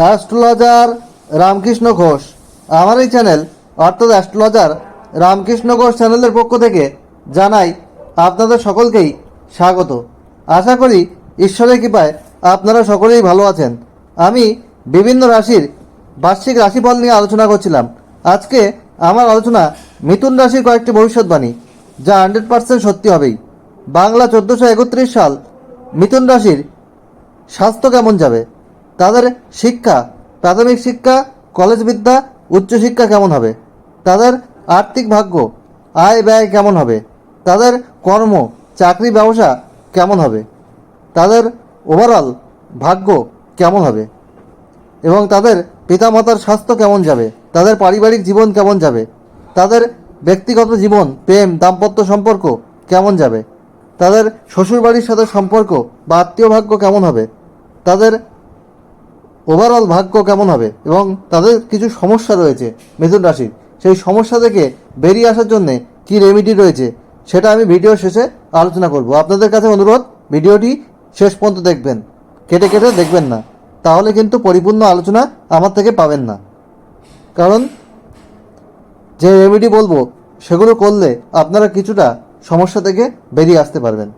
Astrologer Ramakrishna Ghosh. আমার এই channel, অর্থাৎ অ্যাস্ট্রোলজার রামকৃষ্ণ ঘোষ চ্যানেলের পক্ষ থেকে জানাই আপনাদের সকলকেই স্বাগত। আশা করি ঈশ্বরের কৃপায় আপনারা সকলেই ভালো আছেন। আমি বিভিন্ন রাশির বার্ষিক রাশিফল নিয়ে আলোচনা করছিলাম। আজকে আমার আলোচনা মিথুন রাশির কয়েকটি ভবিষ্যৎবাণী, যা হান্ড্রেড পার্সেন্ট সত্যি হবেই। বাংলা চোদ্দোশো একত্রিশ সাল মিথুন রাশির স্বাস্থ্য কেমন যাবে? তাদের শিক্ষা, প্রাথমিক শিক্ষা, কলেজ বিদ্যা উচ্চশিক্ষা কেমন হবে? তাদের আর্থিক ভাগ্য, আয় ব্যয় কেমন হবে? তাদের কর্ম, চাকরি ব্যবসা কেমন হবে? তাদের ওভারঅল ভাগ্য কেমন হবে? এবং তাদের পিতামাতার স্বাস্থ্য কেমন যাবে? তাদের পারিবারিক জীবন কেমন যাবে? তাদের ব্যক্তিগত জীবন, প্রেম, দাম্পত্য সম্পর্ক কেমন যাবে? তাদের শ্বশুরবাড়ির সাথে সম্পর্ক বা আত্মীয় ভাগ্য কেমন হবে? তাদের ওভারঅল ভাগ্য কেমন হবে? এবং তাদের কিছু সমস্যা রয়েছে মিথুন রাশির। সেই সমস্যা থেকে বেরিয়ে আসার জন্যে কী রেমিডি রয়েছে সেটা আমি ভিডিও শেষে আলোচনা করব। আপনাদের কাছে অনুরোধ ভিডিওটি শেষ পর্যন্ত দেখবেন। কেটে কেটে দেখবেন না। তাহলে কিন্তু পরিপূর্ণ আলোচনা আমার থেকে পাবেন না। কারণ যে রেমেডি বলব, সেগুলো করলে আপনারা কিছুটা সমস্যা থেকে বেরিয়ে আসতে পারবেন।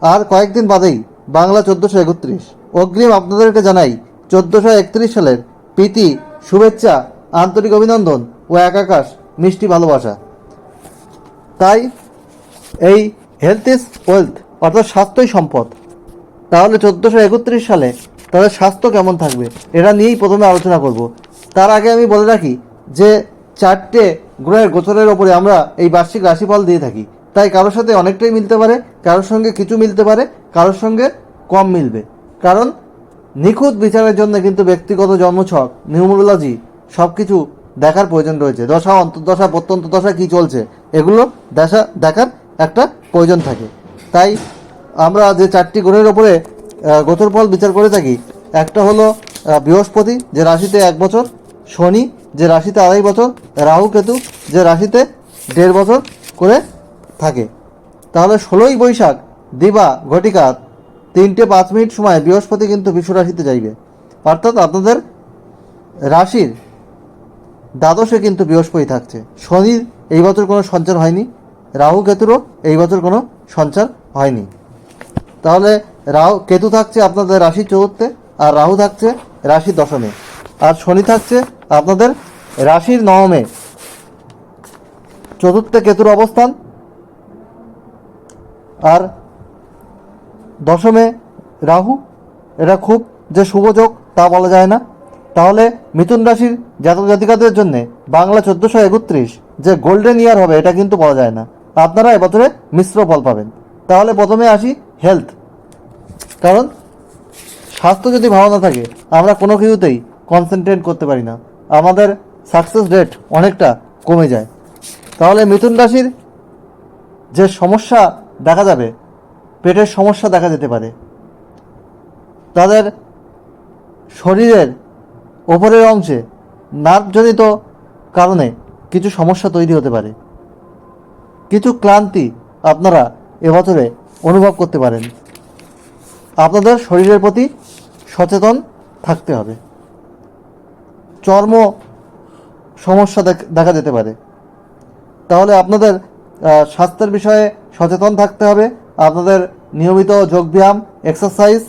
আর কয়েকদিন বাদেই বাংলা চোদ্দোশো একত্রিশ। অগ্রিম আপনাদেরকে জানাই চোদ্দোশো একত্রিশ সালের প্রীতি, শুভেচ্ছা, আন্তরিক অভিনন্দন ও একাকাশ মিষ্টি ভালোবাসা। তাই এই হেলথ ইজ ওয়েলথ অর্থাৎ স্বাস্থ্যই সম্পদ। তাহলে চোদ্দোশো একত্রিশ সালে তাদের স্বাস্থ্য কেমন থাকবে, এটা নিয়েই প্রথমে আলোচনা করব। তার আগে আমি বলে রাখি যে চারটে গ্রহের গোচরের ওপরে আমরা এই বার্ষিক রাশিফল দিয়ে থাকি। তাই কারোর সাথে অনেকটাই মিলতে পারে, কারোর সঙ্গে কিছু মিলতে পারে, কারোর সঙ্গে কম মিলবে। কারণ নিখুঁত বিচারের জন্য কিন্তু ব্যক্তিগত জন্মছক নিউমোরোলজি সব কিছু দেখার প্রয়োজন রয়েছে। দশা অন্তর্দশা প্রত্যন্ত দশা কী চলছে? এগুলো দেখা দেখার একটা প্রয়োজন থাকে। তাই আমরা যে চারটি গ্রহের ওপরে আহ, গোচর ফল বিচার করে থাকি একটা হলো বৃহস্পতি যে রাশিতে এক বছর শনি যে রাশিতে আড়াই বছর রাহু কেতু যে রাশিতে দেড় বছর করে থাকে। তাহলে ষোলোই বৈশাখ দিবা ঘটিকা তিনটে পাঁচ মিনিট সময়, বৃহস্পতি কিন্তু বিশ্ব রাশিতে যাইবে। অর্থাৎ আপনাদের রাশির দ্বাদশে কিন্তু বৃহস্পতি থাকছে। শনির এই বছর কোনো সঞ্চার হয়নি, রাহু, কেতুরও এই বছর কোনো সঞ্চার হয়নি। তাহলে রাহু, কেতু থাকছে আপনাদের রাশি চতুর্থে, আর রাহু থাকছে রাশি দশমে। আর শনি থাকছে আপনাদের রাশির নবমে। চতুর্থে কেতুর অবস্থান। আর দশমে রাহু, এটা খুব যে শুভযোগ তা বলা যায় না। তাহলে মিথুন রাশির জাতক জাতিকাদের জন্য বাংলা চোদ্দোশো একত্রিশ যে গোল্ডেন ইয়ার হবে, এটা কিন্তু বলা যায় না। আপনারা এবছরে মিশ্র ফল পাবেন। তাহলে প্রথমে আসি হেলথ। কারণ স্বাস্থ্য যদি ভালো না থাকে, আমরা কোনো কিছুতেই কনসেন্ট্রেট করতে পারি না। আমাদের সাকসেস রেট অনেকটা কমে যায়। তাহলে মিথুন রাশির যে সমস্যা দেখা যাবে পেটের সমস্যা দেখা যেতে পারে। তাদের শরীরের ওপরের অংশে নার্ভজনিত কারণে কিছু সমস্যা তৈরি হতে পারে। কিছু ক্লান্তি আপনারা এবছরে অনুভব করতে পারেন। আপনাদের শরীরের প্রতি সচেতন থাকতে হবে। চর্ম সমস্যা দেখ- যেতে পারে। তাহলে আপনাদের স্বাস্থ্যের বিষয়ে সচেতন থাকতে হবে। আপনাদের নিয়মিত যোগব্যায়াম এক্সারসাইজ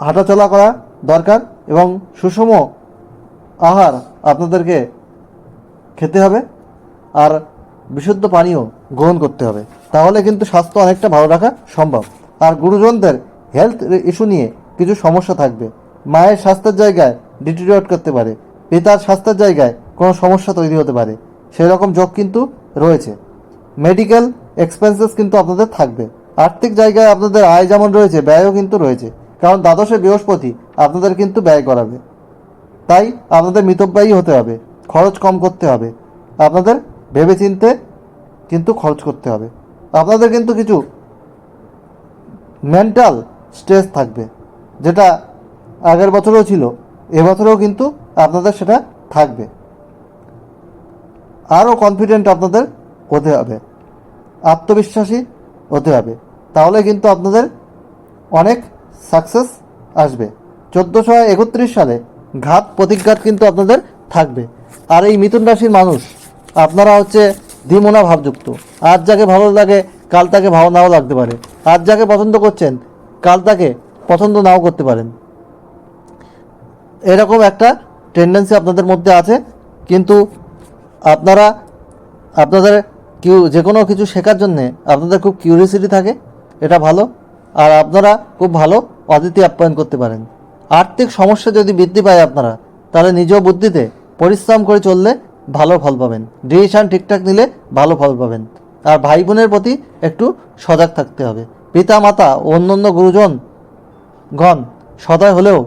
হাঁটাচলা করা দরকার এবং সুষম আহার আপনাদেরকে খেতে হবে আর বিশুদ্ধ পানীয় গ্রহণ করতে হবে। তাহলে কিন্তু স্বাস্থ্য অনেকটা ভালো রাখা সম্ভব। আর গুরুজনদের হেলথ ইস্যু নিয়ে কিছু সমস্যা থাকবে। মায়ের স্বাস্থ্যের জায়গায় ডিটেরিয়েট করতে পারে। পিতার স্বাস্থ্যের জায়গায় কোনো সমস্যা তৈরি হতে পারে। সেই রকম যোগ কিন্তু রয়েছে। মেডিকেল এক্সপেন্সেস কিন্তু আপনাদের থাকবে। আর্থিক জায়গায় আপনাদের আয় যেমন রয়েছে, ব্যয়ও কিন্তু রয়েছে। কারণ দ্বাদশে বৃহস্পতি আপনাদের কিন্তু ব্যয় করাবে। তাই আপনাদের মিতব্যয়ী হতে হবে, খরচ কম করতে হবে। আপনাদের ভেবেচিন্তে কিন্তু খরচ করতে হবে। আপনাদের কিন্তু কিছু মেন্টাল স্ট্রেস থাকবে, যেটা আগের বছরেও ছিল, এবছরেও কিন্তু আপনাদের সেটা থাকবে। আরও কনফিডেন্ট আপনাদের হতে হবে। আত্মবিশ্বাসী হতে হবে। তাহলে কিন্তু আপনাদের অনেক সাকসেস আসবে। চোদ্দোশো একত্রিশ সালে ঘাত প্রতিঘাত কিন্তু আপনাদের থাকবে। আর এই মিথুন রাশির মানুষ, আপনারা হচ্ছে দ্বিমনা ভাবযুক্ত। আজ যাকে ভালো লাগে, কাল তাকে ভালো নাও লাগতে পারে। আজ যাকে পছন্দ করছেন, কাল তাকে পছন্দ নাও করতে পারেন। এরকম একটা টেন্ডেন্সি আপনাদের মধ্যে আছে। কিন্তু আপনারা, আপনাদের কিউ যে কোনো কিছু শেখার জন্যে আপনাদের খুব কিউরিয়াসিটি থাকে, এটা ভালো। আর আপনারা খুব ভালো অতিথি আপ্যায়ন করতে পারেন। আর্থিক সমস্যা যদি বৃদ্ধি পায় আপনারা, তাহলে নিজ বুদ্ধিতে পরিশ্রম করে চললে ভালো ফল পাবেন। ডিসিশন ঠিকঠাক নিলে ভালো ফল পাবেন। আর ভাই বোনের প্রতি একটু সজাগ থাকতে হবে। পিতা মাতা অন্যান্য গুরুজন গণ সদয় হলেও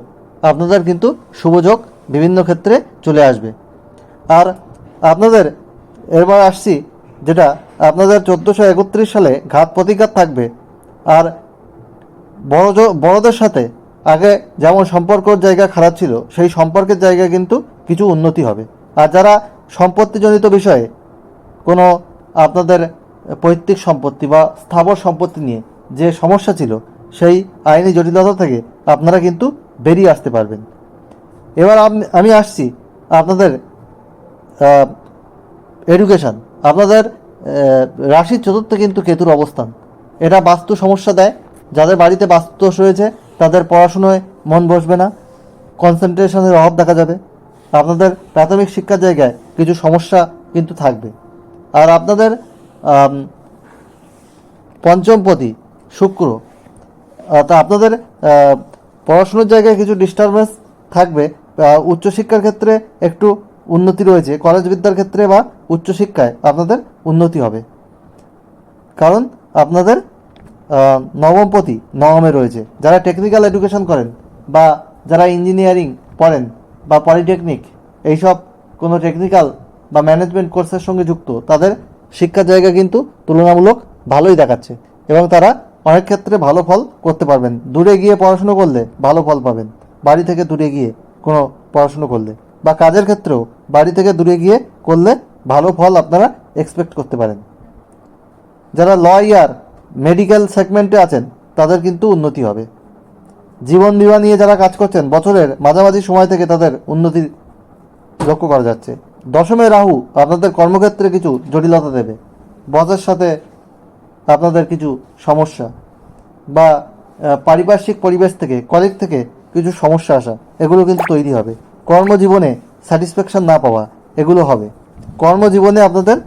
আপনাদের কিন্তু শুভযোগ বিভিন্ন ক্ষেত্রে চলে আসবে। আর আপনাদের এবার আসছি যেটা আপনাদের চোদ্দোশো একত্রিশ সালে ঘাত প্রতিঘাত থাকবে। আর বড় বড়দের সাথে আগে যেমন সম্পর্কর জায়গা খারাপ ছিল, সেই সম্পর্কের জায়গায় কিন্তু কিছু উন্নতি হবে। আর যারা সম্পত্তিজনিত বিষয়ে কোনো আপনাদের পৈতৃক সম্পত্তি বা স্থাবর সম্পত্তি নিয়ে যে সমস্যা ছিল, সেই আইনি জটিলতা থেকে আপনারা কিন্তু বেরিয়ে আসতে পারবেন। এবার আমি আসছি আপনাদের এডুকেশন আপনাদের রাশির চতুর্থে কিন্তু কেতুর অবস্থান। এটা বাস্তু সমস্যা দেয়। যাদের বাড়িতে বাস্তুদোষ রয়েছে, তাদের পড়াশুনোয় মন বসবে না। কনসেন্ট্রেশনের অভাব দেখা যাবে। আপনাদের প্রাথমিক শিক্ষার জায়গায় কিছু সমস্যা কিন্তু থাকবে। আর আপনাদের পঞ্চমপতি শুক্র। তা আপনাদের পড়াশুনোর জায়গায় কিছু ডিস্টারবেন্স থাকবে। উচ্চশিক্ষার ক্ষেত্রে একটু উন্নতি রয়েছে কলেজ বিদ্যার ক্ষেত্রে বা উচ্চশিক্ষায় আপনাদের উন্নতি হবে। কারণ আপনাদের নবমপতি নবমে রয়েছে। যারা টেকনিক্যাল এডুকেশন করেন বা যারা ইঞ্জিনিয়ারিং পড়েন বা পলিটেকনিক এইসব কোনো টেকনিক্যাল বা ম্যানেজমেন্ট কোর্সের সঙ্গে যুক্ত, তাদের শিক্ষার জায়গা কিন্তু তুলনামূলক ভালোই দেখাচ্ছে এবং তারা অনেক ক্ষেত্রে ভালো ফল করতে পারবেন। দূরে গিয়ে পড়াশুনো করলে ভালো ফল পাবেন। বাড়ি থেকে দূরে গিয়ে কোনো পড়াশুনো করলে। বা কাজের ক্ষেত্রেও বাড়ি থেকে দূরে গিয়ে করলে ভালো ফল আপনারা এক্সপেক্ট করতে পারেন। যারা লয়ার মেডিকেল সেগমেন্টে আছেন, তাদের কিন্তু উন্নতি হবে। জীবন বিমা নিয়ে যারা কাজ করছেন, বছরের মাঝামাঝি সময় থেকে তাদের উন্নতি লক্ষ্য করা যাচ্ছে। দশমে রাহু আপনাদের কর্মক্ষেত্রে কিছু জটিলতা দেবে। বসের সাথে আপনাদের কিছু সমস্যা বা পারিপার্শ্বিক পরিবেশ থেকে কলেজ থেকে কিছু সমস্যা আসা, এগুলো কিন্তু তৈরি হবে। কর্মজীবনে স্যাটিসফ্যাকশন না পাওয়া, এগুলো হবে। কর্মজীবনে আপনাদের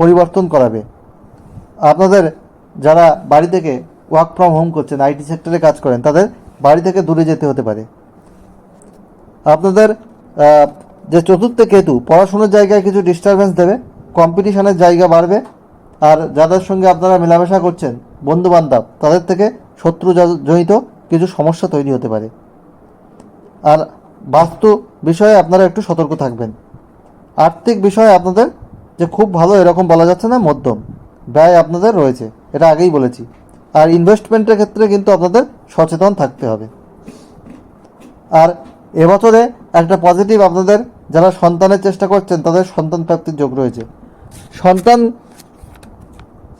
পরিবর্তন করাবে। আপনাদের যারা বাড়ি থেকে ওয়ার্ক ফ্রম হোম করছেন আইটি সেক্টরে কাজ করেন, তাদের বাড়ি থেকে দূরে যেতে হতে পারে। আপনাদের যে চতুর্থ কেতু, পড়াশোনার জায়গায় কিছু ডিস্টারবেন্স দেবে কম্পিটিশনের জায়গা বাড়বে, আর যাদের সঙ্গে আপনারা মেলামেশা করছেন বন্ধু বান্ধব তাদের থেকে শত্রু জনিত কিছু সমস্যা তৈরি হতে পারে। আর বাস্তু বিষয়ে আপনারা একটু সতর্ক থাকবেন। আর্থিক বিষয়ে আপনাদের যে খুব ভালো এরকম বলা যাচ্ছে না, মধ্যম। ব্যয় আপনাদের রয়েছে, এটা আগেই বলেছি। আর ইনভেস্টমেন্টের ক্ষেত্রে কিন্তু আপনাদের সচেতন থাকতে হবে। আর এবছরে একটা পজিটিভ আপনাদের যারা সন্তানের চেষ্টা করছেন, তাদের সন্তান প্রাপ্তির যোগ রয়েছে। সন্তান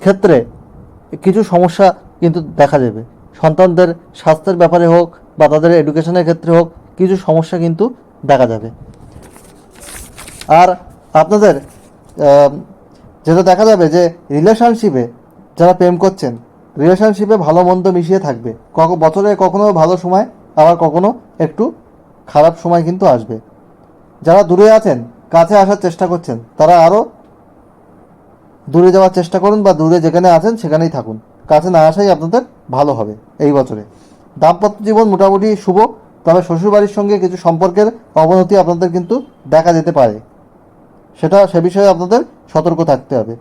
ক্ষেত্রে কিছু সমস্যা কিন্তু দেখা যাবে সন্তানদের স্বাস্থ্যের ব্যাপারে হোক বা তাদের এডুকেশনের ক্ষেত্রে হোক কিছু সমস্যা কিন্তু দেখা যাবে। আর আপনাদের যেটা দেখা যাবে যে রিলেশনশিপে যারা প্রেম করছেন রিলেশনশিপে ভালো মন্দ মিশিয়ে থাকবে। কখনো বছরে কখনো ভালো সময়, আবার কখনো একটু খারাপ সময় কিন্তু আসবে। যারা দূরে আছেন, কাছে আসার চেষ্টা করছেন, তারা আরও দূরে যাওয়ার চেষ্টা করুন বা দূরে যেখানে আছেন, সেখানেই থাকুন। কাছে না আসাই আপনাদের ভালো হবে এই বছরে। দাম্পত্য জীবন মোটামুটি শুভ। তবে শ্বশুরবাড়ির সঙ্গে কিছু সম্পর্কের অবনতি আপনাদের কিন্তু দেখা যেতে পারে। সেটা সে বিষয়ে আপনাদের সতর্ক থাকতে হবে।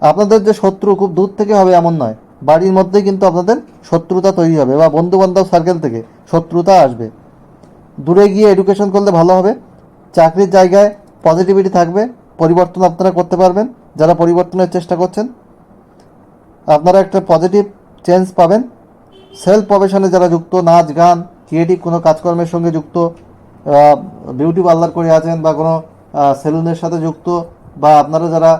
আপনাদের যে শত্রু খুব দূর থেকে হবে এমন নয়। বাড়ির মধ্যেই কিন্তু আপনাদের শত্রুতা তৈরি হবে বা বন্ধু বান্ধব সার্কেল থেকে শত্রুতা আসবে। দূরে গিয়ে এডুকেশন করলে ভালো হবে। চাকরির জায়গায় পজিটিভিটি থাকবে। পরিবর্তন আপনারা করতে পারবেন। যারা পরিবর্তনের চেষ্টা করছেন, আপনারা একটা পজিটিভ চেঞ্জ পাবেন। সেলফ প্রফেশনে যারা যুক্ত, নাচ, গান ক্রিয়েটিভ কোনো কাজকর্মের সঙ্গে যুক্ত বিউটি পার্লার করে আছেন বা কোনো সেলুনের সাথে যুক্ত বা আপনারা যারা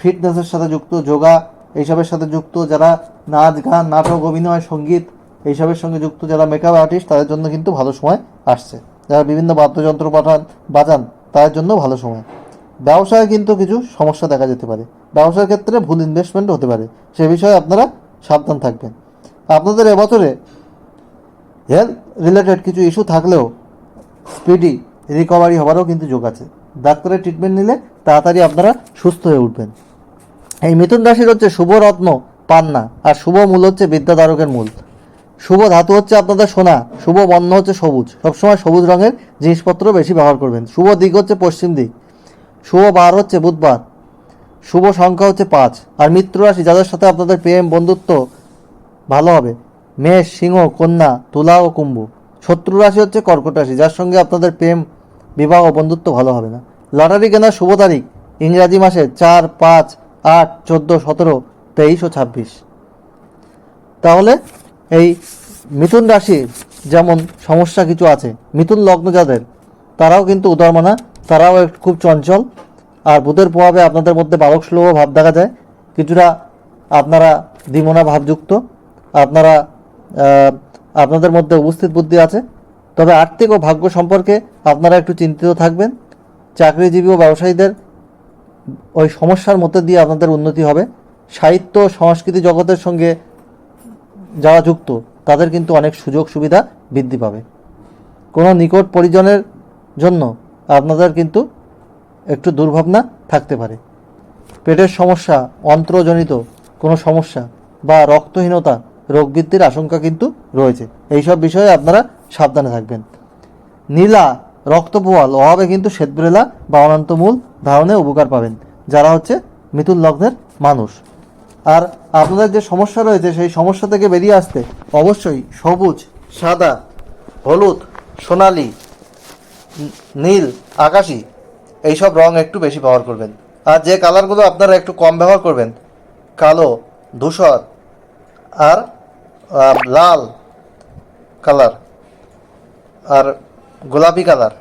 ফিটনেসের সাথে যুক্ত, যোগা এইসবের সাথে যুক্ত, যারা নাচ গান, নাটক, অভিনয়, সংগীত এইসবের সঙ্গে যুক্ত, যারা মেকআপ আর্টিস্ট তাদের জন্য কিন্তু ভালো সময় আসছে। যারা বিভিন্ন বাদ্যযন্ত্র পাঠান, বাজান, তাদের জন্য ভালো সময়। ব্যবসায় কিন্তু কিছু সমস্যা দেখা যেতে পারে। ব্যবসার ক্ষেত্রে ভুল ইনভেস্টমেন্ট হতে পারে। সে বিষয়ে আপনারা সাবধান থাকবেন। আপনাদের এবছরে হেলথ রিলেটেড কিছু ইস্যু থাকলেও স্পিডি রিকভারি হওয়ারও কিন্তু যোগ আছে। ডাক্তারের ট্রিটমেন্ট নিলে তাড়াতাড়ি আপনারা সুস্থ হয়ে উঠবেন। এই মিথুন রাশির হচ্ছে শুভ রত্ন, পান্না, আর শুভ মূল হচ্ছে বিদ্যাধারকের মূল। শুভ ধাতু হচ্ছে আপনাদের সোনা, শুভ বর্ণ হচ্ছে সবুজ। সবসময় সবুজ রঙের জিনিসপত্র বেশি ব্যবহার করবেন। শুভ দিক হচ্ছে পশ্চিম দিক। শুভ বার হচ্ছে বুধবার। শুভ সংখ্যা হচ্ছে পাঁচ। আর মিত্র রাশি, যাদের সাথে আপনাদের প্রেম, বন্ধুত্ব ভালো হবে মেষ, সিংহ, কন্যা, তুলা ও কুম্ভ। শত্রু রাশি হচ্ছে কর্কট রাশি, যার সঙ্গে আপনাদের প্রেম, বিবাহ ও বন্ধুত্ব ভালো হবে না। লটারি কেনার শুভ তারিখ, ইংরাজি মাসে চার, পাঁচ, আট, চোদ্দ, সতেরো, তেইশ ও ছাব্বিশ। তাহলে এই মিথুন রাশি যেমন সমস্যা কিছু আছে, মিথুন লগ্ন যাদের, তারাও কিন্তু উদারমানা, তারাও খুব চঞ্চল। আর বুধের প্রভাবে আপনাদের মধ্যে বালক সুলভ ভাব দেখা যায়। কিছুটা আপনারা দ্বিমনা ভাবযুক্ত, আপনারা আপনাদের মধ্যে উপস্থিত বুদ্ধি আছে। তবে আর্থিক ও ভাগ্য সম্পর্কে আপনারা একটু চিন্তিত থাকবেন। চাকরিজীবী ও ব্যবসায়ীদের ওই সমস্যার মধ্যে দিয়ে আপনাদের উন্নতি হবে। সাহিত্য সংস্কৃতি জগতের সঙ্গে যারা যুক্ত, তাদের কিন্তু অনেক সুযোগ সুবিধা বৃদ্ধি পাবে। কোনো নিকট পরিজনের জন্য আপনাদের কিন্তু একটু দুর্ভাবনা থাকতে পারে। পেটের সমস্যা, অন্ত্রজনিত কোনো সমস্যা বা রক্তহীনতা রোগ বৃদ্ধির আশঙ্কা কিন্তু রয়েছে। এইসব বিষয়ে আপনারা সাবধানে থাকবেন। নীলা রক্তপোয়াল অভাবে কিন্তু শ্বেতব্রেলা বা অনন্তমূল ধারণে উপকার পাবেন, যারা হচ্ছে মিথুন লগ্নের মানুষ। আর আপনাদের যে সমস্যা রয়েছে, সেই সমস্যা থেকে বেরিয়ে আসতে অবশ্যই সবুজ, সাদা, হলুদ, সোনালি, নীল, আকাশি, এইসব রং একটু বেশি ব্যবহার করবেন। আর যে কালারগুলো আপনারা একটু কম ব্যবহার করবেন, কালো, ধূসর, আর লাল কালার আর গোলাপি কালার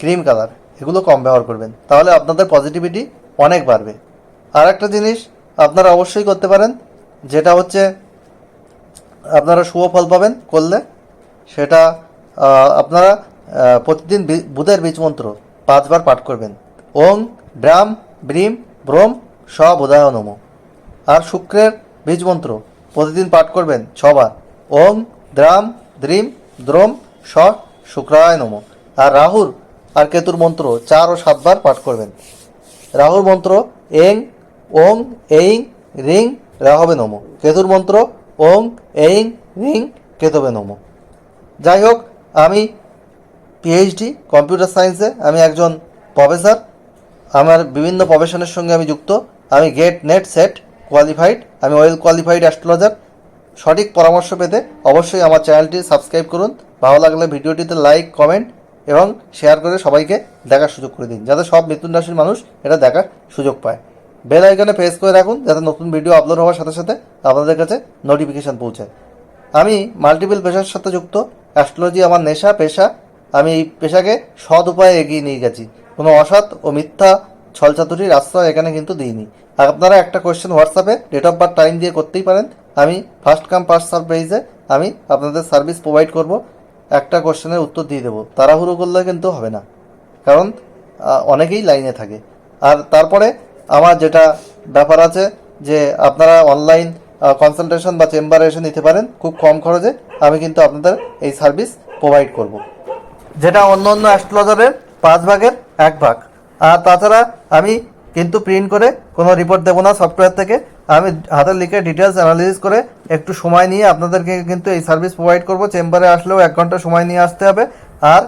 ক্রিম কালার এগুলো কম ব্যবহার করবেন। তাহলে আপনাদের পজিটিভিটি অনেক বাড়বে। আর একটা জিনিস আপনারা অবশ্যই করতে পারেন, যেটা হচ্ছে আপনারা শুভ ফল পাবেন করলে। সেটা আপনারা প্রতিদিন বুধের বীজ মন্ত্র পাঁচবার পাঠ করবেন। ওং ব্রাম, ব্রিম, ব্রোম স বোধায় আর শুক্রের বীজ মন্ত্র প্রতিদিন পাঠ করবেন ছবার। ওং দ্রাম, দ্রিম, দ্রোম স শুক্রায় নম। আর রাহুর আর কেতুর মন্ত্র চার ও সাতবার পাঠ করবেন। রাহুর মন্ত্র, এং, ওং, এইং, রিং, রাহবে নম। কেতুর মন্ত্র, ওং, এইং, রিং, কেতবে নম। যাই হোক, আমি পিএইচডি কম্পিউটার সায়েন্সে আমি একজন প্রফেসর আমার বিভিন্ন প্রফেশনের সঙ্গে আমি যুক্ত। আমি গেট নেট সেট কোয়ালিফাইড আমি ওয়েল কোয়ালিফাইড অ্যাস্ট্রোলজার সঠিক পরামর্শ পেতে অবশ্যই আমার চ্যানেলটি সাবস্ক্রাইব করুন। ভালো লাগলে ভিডিওটিতে লাইক কমেন্ট এবং শেয়ার করে সবাইকে দেখার সুযোগ করে দিন, যাতে সব মিথুন রাশির মানুষ এটা দেখার সুযোগ পায়। বেল আইকনে প্রেস করে রাখুন, যাতে নতুন ভিডিও আপলোড হওয়ার সাথে সাথে আপনাদের কাছে নোটিফিকেশান পৌঁছায়। আমি মাল্টিপল পেশার সাথে যুক্ত অ্যাস্ট্রোলজি আমার নেশা, পেশা, আমি এই পেশাকে সৎ উপায়ে এগিয়ে নিয়ে গেছি। কোনো অসৎ ও মিথ্যা ছলচাতুরির আশ্রয় এখানে কিন্তু দিইনি। আপনারা একটা কোয়েশ্চেন হোয়াটসঅ্যাপে ডেট অফ বার্থ টাইম দিয়ে করতেই পারেন। আমি ফার্স্ট কাম ফার্স্ট সার্ভ বেসে আমি আপনাদের সার্ভিস প্রোভাইড করব। একটা কোশ্চেনের উত্তর দিয়ে দেবো। তাড়াহুড়ো করলে কিন্তু হবে না। কারণ অনেকেই লাইনে থাকে। আর তারপরে আমার যেটা ব্যাপার আছে যে আপনারা অনলাইন কনসালটেশন বা চেম্বারে এসে নিতে পারেন খুব কম খরচে। আমি কিন্তু আপনাদের এই সার্ভিস প্রোভাইড করব। যেটা অন্য অন্য অ্যাস্ট্রোলজারের পাঁচ ভাগের এক ভাগ। আর তাছাড়া আমি কিন্তু প্রিন্ট করে কোনো রিপোর্ট দেবো না সফটওয়্যার থেকে। আমি হাতের লিখে ডিটেলস অ্যানালিসিস করে একটু সময় নিয়ে আপনাদেরকে কিন্তু এই সার্ভিস প্রোভাইড করব। চেম্বারে আসলেও এক ঘণ্টা সময় নিয়ে আসতে হবে। আর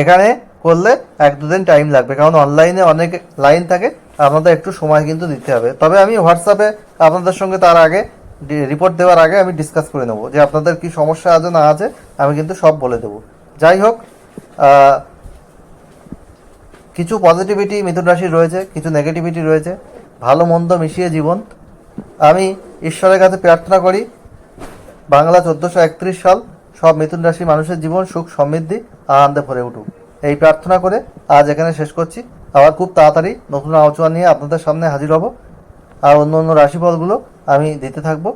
এখানে করলে এক দুদিন টাইম লাগবে। কারণ অনলাইনে অনেক লাইন থাকে, আপনাদের একটু সময় কিন্তু দিতে হবে। তবে আমি হোয়াটসঅ্যাপে আপনাদের সঙ্গে তার আগে রিপোর্ট দেওয়ার আগে আমি ডিসকাস করে নেব যে আপনাদের কি সমস্যা আছে না আছে, আমি কিন্তু সব বলে দেবো। যাই হোক কিছু পজিটিভিটি মিথুন রাশির রয়েছে, কিছু নেগেটিভিটি রয়েছে, ভালো মন্দ মিশিয়ে জীবন। আমি ঈশ্বরের কাছে প্রার্থনা করি, বাংলা চোদ্দোশো একত্রিশ সাল, সব মিথুন রাশি মানুষের জীবন সুখ সমৃদ্ধি আনন্দে ভরে উঠুক। এই প্রার্থনা করে আজ এখানে শেষ করছি। আবার খুব তাড়াতাড়ি নতুন আলোচনা নিয়ে আপনাদের সামনে হাজির হব। আর অন্য অন্য রাশিফলগুলো আমি দিতে থাকব।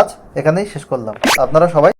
আজ এখানেই শেষ করলাম। আপনারা সবাই